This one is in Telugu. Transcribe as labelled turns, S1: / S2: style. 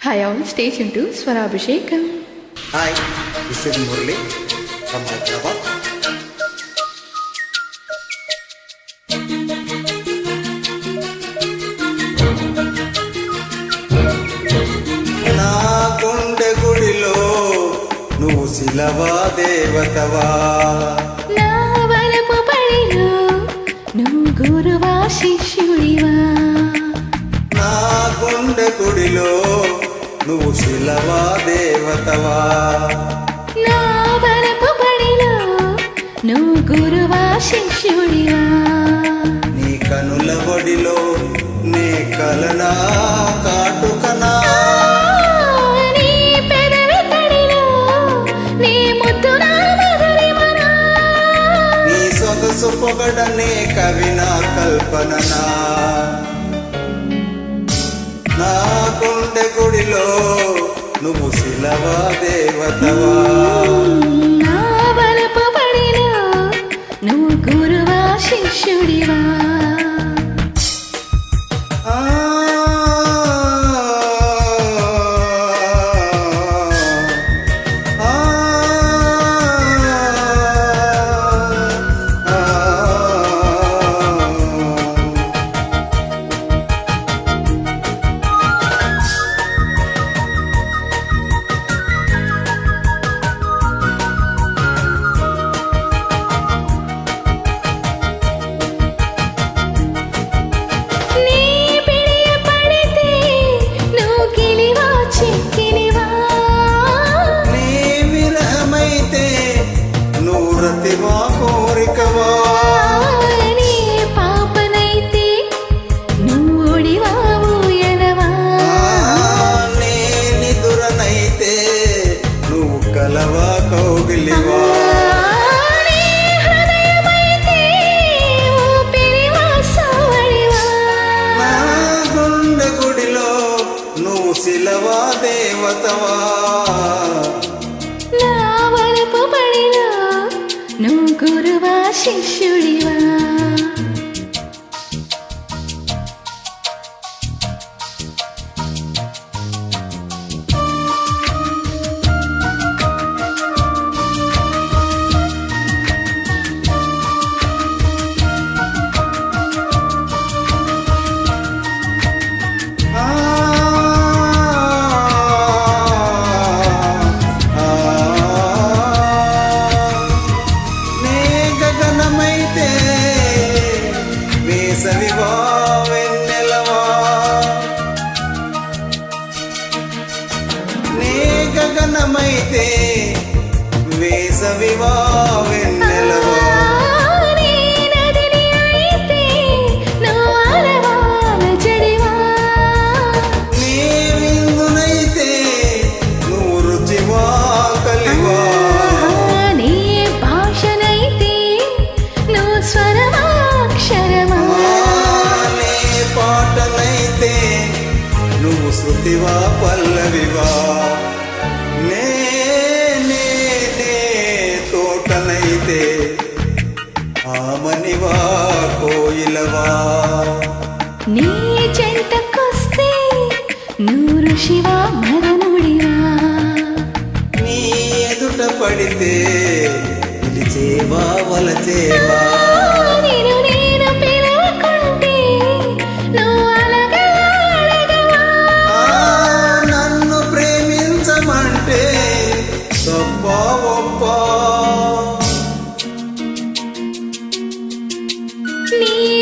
S1: Hi all, stay tuned to Swarabhishekam.
S2: Hi this is Murali from Hyderabad నా గుండె గుడిలో నువ్వు శిలవా దేవతవా?
S1: నా వలపు పడిలో నువ్వు గురువా శిష్యుడివా?
S2: నా గుండె గుడిలో నువ్వు శిలవా దేవతవా?
S1: నా వలపు పడిలో నువ్వు గురువా శిష్యుడివా?
S2: నీ కనుల ఒడిలో నే కలనా కాటుకనా? పొగడనే కవి నా కల్పననా? నా గుండె గుడిలో నువ్వు శిలవా దేవతవా?
S1: నా వలపు నువ్వు గురువా శిష్యుడివా?
S2: కౌగిలివా?
S1: నా
S2: గుండె గుడిలో నువ్వు శిలవా దేవతవా?
S1: నా పడిలో నువ్వు గురువా శిష్యుడివా?
S2: శృతివా పల్లవివా. నే నే నే తోటనైతే ఆమనివా కోయిలవా.
S1: నీ చెంతకొస్తే నువ్వు ఋషివా మరముడివా
S2: నీ ఎదుట పడితే పిలిచేవా వలచేవా. me.